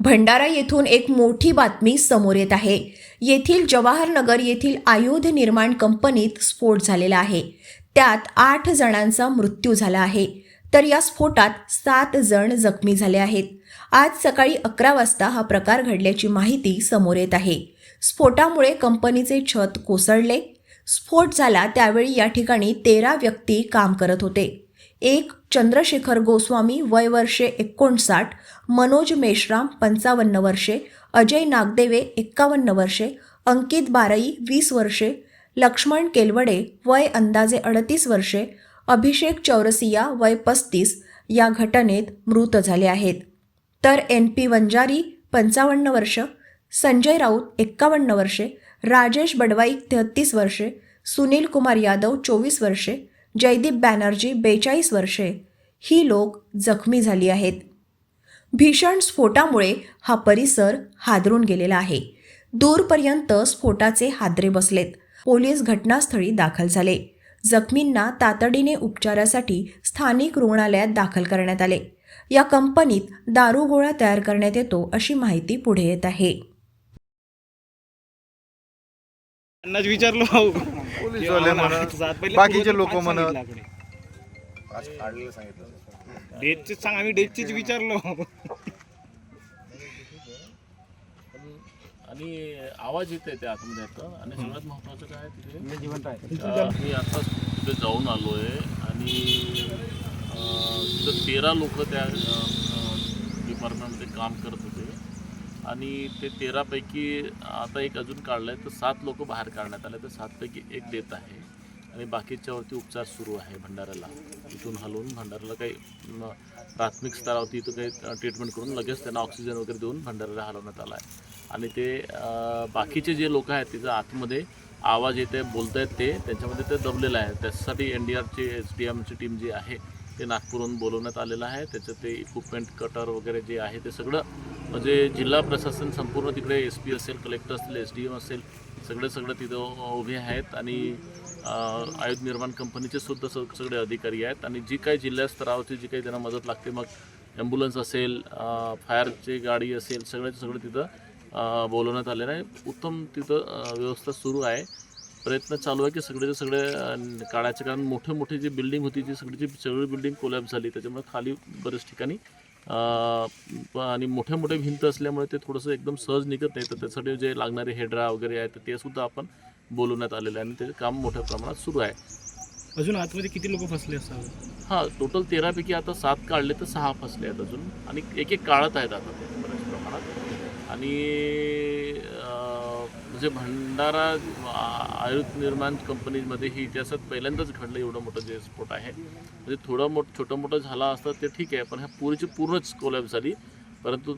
भंडारा येथून एक मोठी बातमी समोर येत आहे. येथील जवाहरनगर येथील आयुध निर्माण कंपनीत स्फोट झालेला आहे. त्यात आठ जणांचा मृत्यू झाला आहे. तर या स्फोटात सात जण जखमी झाले आहेत. आज सकाळी अकरा वाजता हा प्रकार घडल्याची माहिती समोर येत आहे. स्फोटामुळे कंपनीचे छत कोसळले. स्फोट झाला त्यावेळी या ठिकाणी तेरा व्यक्ती काम करत होते. एक चंद्रशेखर गोस्वामी वय वर्षे एकोणसाठ मनोज मेश्राम पंचावन्न वर्षे अजय नागदेवे एक्कावन्न वर्षे अंकित बारई वीस वर्षे लक्ष्मण केलवडे वय अंदाजे अडतीस वर्षे अभिषेक चौरसिया वय पस्तीस या घटनेत मृत झाले आहेत. तर एन पी वंजारी पंचावन्न वर्ष संजय राऊत एक्कावन्न वर्षे राजेश बडवाई तेहत्तीस वर्षे सुनील कुमार यादव चोवीस वर्षे जयदीप बॅनर्जी बेचाळीस वर्षे. ही लोक जखमी झाली आहेत. भीषण स्फोटामुळे हा परिसर हादरून गेलेला आहे. दूरपर्यंत स्फोटाचे हादरे बसलेत. पोलीस घटनास्थळी दाखल झाले. जखमींना तातडीने उपचारासाठी स्थानिक रुग्णालयात दाखल करण्यात आले. या कंपनीत दारुगोळा तयार करण्यात येतो अशी माहिती पुढे येत आहे. त्यांनाच विचारलो भाऊ. पोलीसवाले म्हणत बाकीचे लोक म्हणत सांग आम्ही डेटचीच विचारलो. आणि आवाज येत आहे त्या आतमध्ये आता. आणि सगळ्यात महत्त्वाचं काय आहे तिथे? अं, मी आता तिथे जाऊन आलो आहे आणि अं, तिथं तेरा लोक त्या डिपार्टमेंटमध्ये काम करत होते. आणि ते तेरापैकी आता एक अजून काढलं आहे तर सात लोक बाहेर काढण्यात आले तर सातपैकी एक देत आहे. आणि बाकीच्यावरती उपचार सुरू आहे भंडाऱ्याला. इथून हलवून भंडाऱ्याला काही प्राथमिक स्तरावरती इथं काही ट्रीटमेंट करून लगेच त्यांना ऑक्सिजन वगैरे देऊन भंडाऱ्याला हलवण्यात आला आहे आणि ते बाकीचे जे लोक आहेत तिथं आतमध्ये आवाज येते बोलत आहेत ते त्यांच्यामध्ये ते दबलेलं आहे. त्याच्यासाठी एन डी आरची एस डी एमची टीम जी आहे ते नागपूरहून बोलवण्यात आलेलं आहे. त्याचं ते इक्विपमेंट कटर वगैरे जे आहे ते सगळं म्हणजे जिल्हा प्रशासन संपूर्ण तिकडे एस पी असेल कलेक्टर असतील एस डी एम असेल सगळे सगळं तिथं उभे आहेत आणि आयुध निर्माण कंपनीचे सुद्धा सग सगळे अधिकारी आहेत. आणि जी काही जिल्हा स्तरावरची जी काही त्यांना मदत लागते मग ॲम्ब्युलन्स असेल फायरची गाडी असेल सगळं सगळं तिथं बोलवण्यात आलेलं आहे. उत्तम तिथं व्यवस्था सुरू आहे. प्रयत्न चालू आहे की सगळेचे सगळे अं, काढायचे कारण मोठे मोठी जी बिल्डिंग होती ती सगळी सगळी बिल्डिंग कोलॅप झाली. त्याच्यामुळे खाली बरेच ठिकाणी आणि मोठे मोठे भिंत असल्यामुळे ते थोडंसं एकदम सहज निघत नाही. तर त्यासाठी जे लागणारे हेड्रा वगैरे आहे तर ते सुद्धा आपण बोलवण्यात आलेलं आहे आणि ते काम मोठ्या प्रमाणात सुरू आहे. अजून आतमध्ये किती लोक फसले असावे? हां टोटल तेरापैकी आता सात काढले तर सहा फसले आहेत अजून. आणि एक एक काढत आहेत आता ते बऱ्याच प्रमाणात. आणि म्हणजे भंडारा आयुध निर्माण कंपनीमध्ये ही इतिहासात पहिल्यांदाच घडलं एवढं मोठं जे स्फोट आहे. म्हणजे थोडं मोठं छोटं मोठं झालं असतं ते ठीक आहे पण ह्या पुरीची पूर्णच कोलॅप झाली. परंतु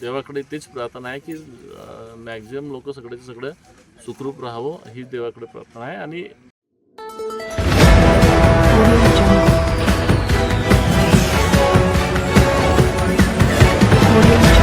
देवाकडे तेच प्रार्थना आहे की मॅक्झिमम लोक सगळ्याचं सगळं सुखरूप राहावं ही देवाकडे प्रार्थना आहे. आणि Audio